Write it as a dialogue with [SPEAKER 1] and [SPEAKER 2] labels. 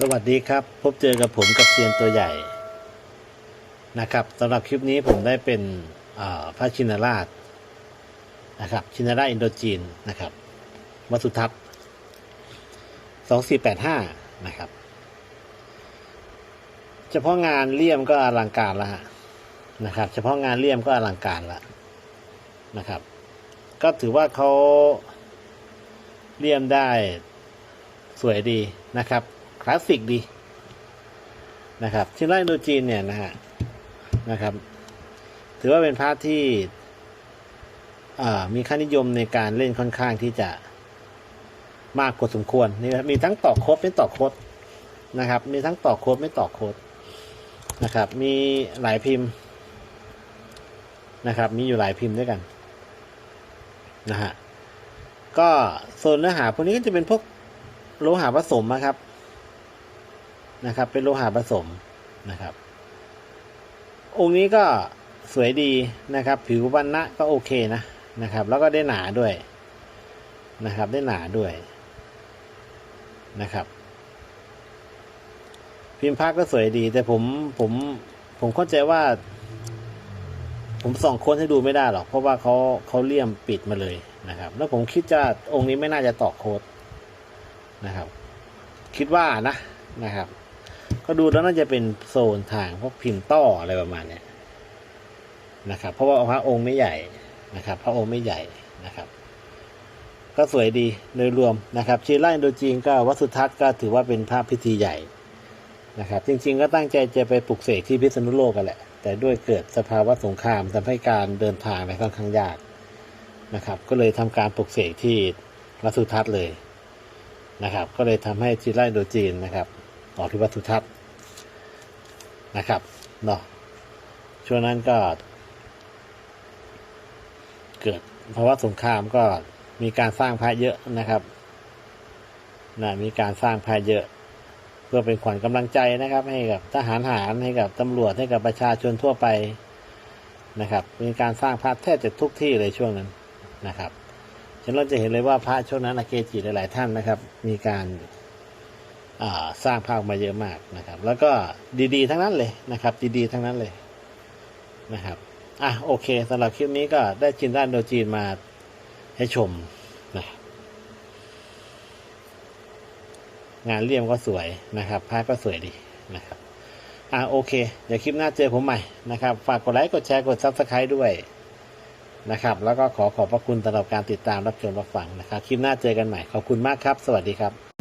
[SPEAKER 1] สวัสดีครับ พบเจอกับผมกับเซียนตัวใหญ่นะครับสำหรับคลิปนี้ผมได้เป็นอ่าพระชินราชนะครับชินราชอินโดจีนนะครับวัสุทัศน์สองสี่แปดห้านะครับ เฉพาะงานเลี่ยมก็อลังการแล้วฮะนะครับ เฉพาะงานเลี่ยมก็อลังการล้วนะครับ ก็ถือว่าเขาเลี่ยมได้สวยดีนะครับ คลาสสิกดีนะครับชินไลโดจีนเนี่ยนะฮะนะครับ ถือว่าเป็นพระที่มีค่านิยมในการเล่นค่อนข้างที่จะมากกว่าสมควรนี่ครับมีทั้งต่อโคดไม่ต่อโคดนะครับ มีทั้งต่อโคดไม่ต่อโคดนะครับ มีหลายพิมพ์นะครับ มีอยู่หลายพิมพ์ด้วยกันนะฮะก็โซนเนื้อหาพวกนี้ก็จะเป็นพวกโลหะผสมนะครับ นะครับ เป็นโลหะผสมนะครับ องค์นี้ก็สวยดีนะครับ ผิววรรณะก็โอเคนะนะครับ แล้วก็ได้หนาด้วยนะครับ ได้หนาด้วยนะครับ พิมพ์ภาคก็สวยดี แต่ผมผมผมเข้าใจว่า ผมส่องค้นให้ดูไม่ได้หรอก เพราะว่าเขาเขาเลี่ยมปิดมาเลยนะครับ แล้วผมคิดจะองค์นี้ไม่น่าจะต่อโค้ดนะครับ คิดว่านะนะครับ ก็ดูแล้วน่าจะเป็นโซนทางพวกพิมพ์ต้ออะไรประมาณเนี้ยนะครับ เพราะว่าพระองค์ไม่ใหญ่นะครับ พระองค์ไม่ใหญ่นะครับ ก็สวยดีโดยรวมนะครับชีไลโดจีนก็วัสุทัศน์ก็ถือว่าเป็นภาพพิธีใหญ่นะครับ จริง ๆ ก็ตั้งใจจะไปปลุกเสกที่พิษณุโลกกันแหละ แต่ด้วยเกิดสภาวะสงครามทำให้การเดินทางในค่อนข้างยากนะครับ ก็เลยทำการปลุกเสกที่วัสุทัศน์เลยนะครับ ก็เลยทำให้ชีไลโดจีนนะครับ ออกที่วัดสุทัศน์นะครับเนาะช่วงนั้นก็ เกิดภาวะสงครามก็มีการสร้างพระเยอะนะครับนะมีการสร้างพระเยอะ เพื่อเป็นขวัญกำลังใจนะครับ ให้กับทหารหารให้กับตำรวจให้กับประชาชนทั่วไปนะครับ มีการสร้างพระแทบจะทุกที่เลยช่วงนั้นนะครับฉะนั้นเราจะเห็นเลยว่าพระช่วงนั้นอาเกจิหลาย ๆ ท่านนะครับ มีการ สร้างภาพมาเยอะมากนะครับ แล้วก็ดีๆ ทั้งนั้นเลยนะครับ ดีๆ ทั้งนั้นเลยนะครับอะโอเคสำหรับคลิปนี้ก็ได้จินด้านโดจีนมาให้ชมนะงานเลี่ยมก็สวยนะครับภาพก็สวยดีนะครับอะโอเค เดี๋ยวคลิปหน้าเจอผมใหม่นะครับ ฝากกดไลค์กดแชร์กดซับสไครต์ด้วยนะครับ แล้วก็ขอขอบพระคุณสำหรับการติดตามรับชมรับฟังนะครับ คลิปหน้าเจอกันใหม่ ขอบคุณมากครับ สวัสดีครับ